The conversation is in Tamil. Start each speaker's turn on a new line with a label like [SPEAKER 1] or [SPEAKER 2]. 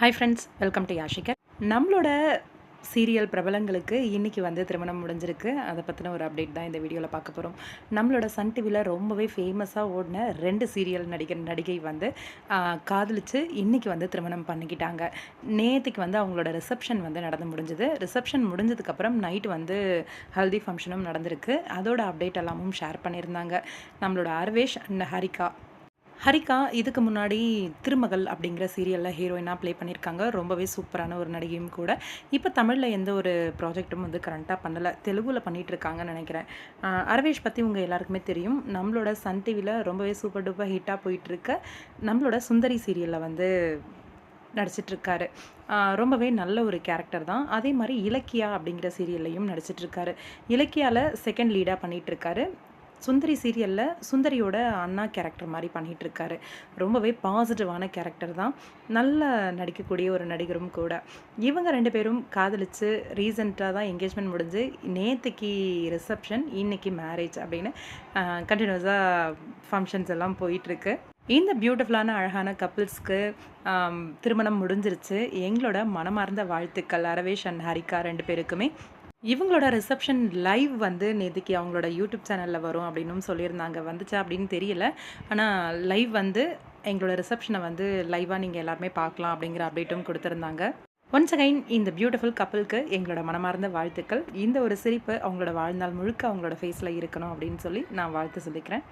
[SPEAKER 1] ஹாய் ஃப்ரெண்ட்ஸ் வெல்கம் டு யாஷிகர் நம்மளோட சீரியல் பிரபலங்களுக்கு இன்றைக்கி வந்து திருமணம் முடிஞ்சிருக்கு. அதை பற்றின ஒரு அப்டேட் தான் இந்த வீடியோவில் பார்க்க போகிறோம் நம்மளோட சன் டிவியில் ரொம்பவே ஃபேமஸாக ஓடின ரெண்டு சீரியல் நடிகர் நடிகை வந்து காதலித்து இன்றைக்கி வந்து திருமணம் பண்ணிக்கிட்டாங்க. நேற்றுக்கு வந்து அவங்களோட ரிசப்ஷன் வந்து நடந்து முடிஞ்சது. ரிசப்ஷன் முடிஞ்சதுக்கப்புறம் நைட் வந்து ஹல்தி ஃபங்க்ஷனும் நடந்திருக்கு. அதோட அப்டேட் எல்லாமும் ஷேர் பண்ணியிருந்தாங்க. நம்மளோட அர்வேஷ் அண்ட் ஹரிகா ஹரிகா இதுக்கு முன்னாடி திருமகள் அப்படிங்கிற சீரியலில் ஹீரோயினாக ப்ளே பண்ணியிருக்காங்க. ரொம்பவே சூப்பரான ஒரு நடிகையும் கூட. இப்போ தமிழில் எந்த ஒரு ப்ராஜெக்ட்டும் வந்து கரண்ட்டாக பண்ணலை. தெலுங்குல பண்ணிகிட்ருக்காங்கன்னு நினைக்கிறேன். அரவேஷ் பற்றி உங்கள் எல்லாருக்குமே தெரியும். நம்மளோட சன் டிவியில் ரொம்பவே சூப்பர் டூப்பர் ஹிட்டாக போயிட்டுருக்க. நம்மளோட சுந்தரி சீரியலில் வந்து நடிச்சிட்ருக்காரு ரொம்பவே நல்ல ஒரு கேரக்டர் தான். அதே மாதிரி இலக்கியா அப்படிங்கிற சீரியல்லையும் நடிச்சிட்ருக்காரு இலக்கியாவில் செகண்ட் லீடாக பண்ணிகிட்ருக்காரு சுந்தரி சீரியலில் சுந்தரியோட அண்ணா கேரக்டர் மாதிரி பண்ணிட்டு இருக்காரு ரொம்பவே பாசிட்டிவான கேரக்டர் தான். நல்லா நடிக்கக்கூடிய ஒரு நடிகரும் கூட. இவங்க ரெண்டு பேரும் காதலிச்சு ரீசெண்டாக தான் என்கேஜ்மெண்ட் முடிஞ்சு நேற்றுக்கு ரிசப்ஷன் இன்னைக்கு மேரேஜ் அப்படின்னு கண்டினியூஸாக ஃபங்க்ஷன்ஸ் எல்லாம் போயிட்டுருக்கு. இந்த பியூட்டிஃபுல்லான அழகான கப்புள்ஸ்க்கு திருமணம் முடிஞ்சிருச்சு. எங்களோட மனமார்ந்த வாழ்த்துக்கள் அரவேஷ் அண்ட் ஹரிகா ரெண்டு பேருக்குமே. இவங்களோட ரிசப்ஷன் லைவ் வந்து நேற்றுக்கு அவங்களோட யூடியூப் சேனலில் வரும் அப்படின்னும் சொல்லியிருந்தாங்க. வந்துச்சா அப்படின்னு தெரியல. ஆனால் லைவ் வந்து எங்களோட ரிசப்ஷனை வந்து லைவாக நீங்கள் எல்லாருமே பார்க்கலாம் அப்படிங்கிற அப்டேட்டும் கொடுத்துருந்தாங்க. ஒன்ஸ் அகைன் இந்த பியூட்டிஃபுல் கப்பலுக்கு எங்களோட மனமார்ந்த வாழ்த்துக்கள். இந்த ஒரு சிரிப்பு அவங்களோட வாழ்நாள் முழுக்க அவங்களோட ஃபேஸில் இருக்கணும் அப்படின்னு சொல்லி நான் வாழ்த்து சொல்லிக்கிறேன்.